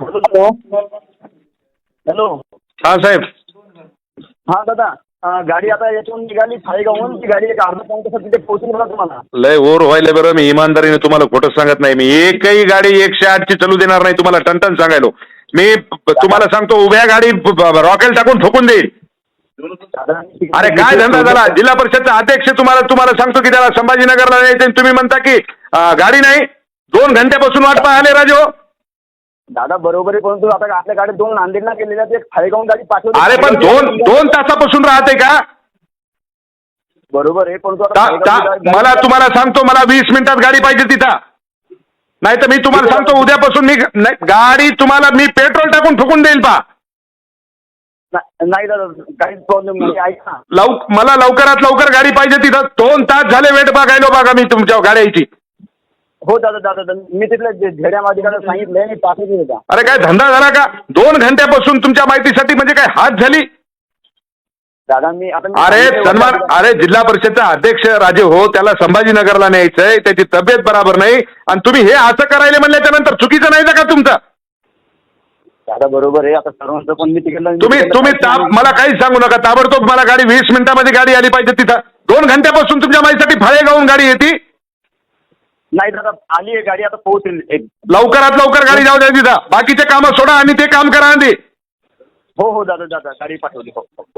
Hello. Hello. हा साहेब. हा दादा. अं, गाडी आता याच्याहून निघाली फाळेगावहून. ती गाडी एक अर्धा पाऊण तासात तिथे पोहोचली मला तुम्हाला. लय ओर व्हायला बरं. मी इमानदारीने तुम्हाला खोटं सांगत नाही. मी एकही गाडी एकशे आठची चालू देणार नाही तुम्हाला टनटन सांगायलो. मी प- तुम्हाला सांगतो उभ्या गाडी रॉकेल टाकून ठोकून देईल. दादा, अरे काय धंदा झाला? जिल्हा परिषदचा अध्यक्ष तुम्हाला तुम्हाला सांगतो की त्याला संभाजीनगरला यायचं आणि तुम्ही म्हणता की अं, गाडी नाही. दोन घंट्यापासून वाट पाहिले राजो दादा बरोबर आहे परंतु आता आपल्या गाडीत दोन नांदेडला गेलेल्या ते फाळेगावून गाडी पाठवली. अरे पण दोन दोन तासापासून राहते का? बरोबर आहे परंतु आता ता- फाळेगावची ता- गाडी- मला तुम्हाला सांगतो मला वीस मिनिटात गाडी पाहिजे तिथं. नाही तर मी तुम्हाला सांगतो उद्यापासून मी नाही, गाडी तुम्हाला मी पेट्रोल टाकून ठोकून देईल पा. ना- नाही दादा काहीच प्रॉब्लेम नाही ऐक ना. लव मला लवकरात लवकर गाडी पाहिजे तिथं. दोन तास झाले वेट बघायलो बघा मी तुमच्या गाड्याची. हो दादा दादा दादा. मी तिथल्या झेड्यामध्ये सांगितलंय मी पाठवते दादा. अरे काय धंदा झाला का? दोन घंट्यापासून तुमच्या माहितीसाठी म्हणजे काय हात झाली? दादा मी आता मी अरे सन्मान दादा. अरे जिल्हा परिषदचा अध्यक्ष राजे हो त्याला संभाजीनगरला न्यायचंय त्याची तब्येत बराबर नाही. आणि तुम्ही हे असं करायला म्हणल्याच्या नंतर चुकीचं नाही ना का तुमचं? दादा बरोबर आहे. आता सर्वांचं पण मी तिकडलं तुम्ही तुम्ही ताब मला काहीच सांगू नका. ताबडतोब मला गाडी वीस मिनिटामध्ये गाडी आली पाहिजे तिथं. दोन घंट्यापासून तुमच्या माहितीसाठी फाळे गावून गाडी येते. नाही दादा आली आहे गाडी आता पोहोचेल. एक लवकरात लवकर गाडी जाऊ द्या तिथं. बाकीचे कामं सोडा आणि ते काम करा आधी. हो हो दादा दादा गाडी पाठवली. हो हो, हो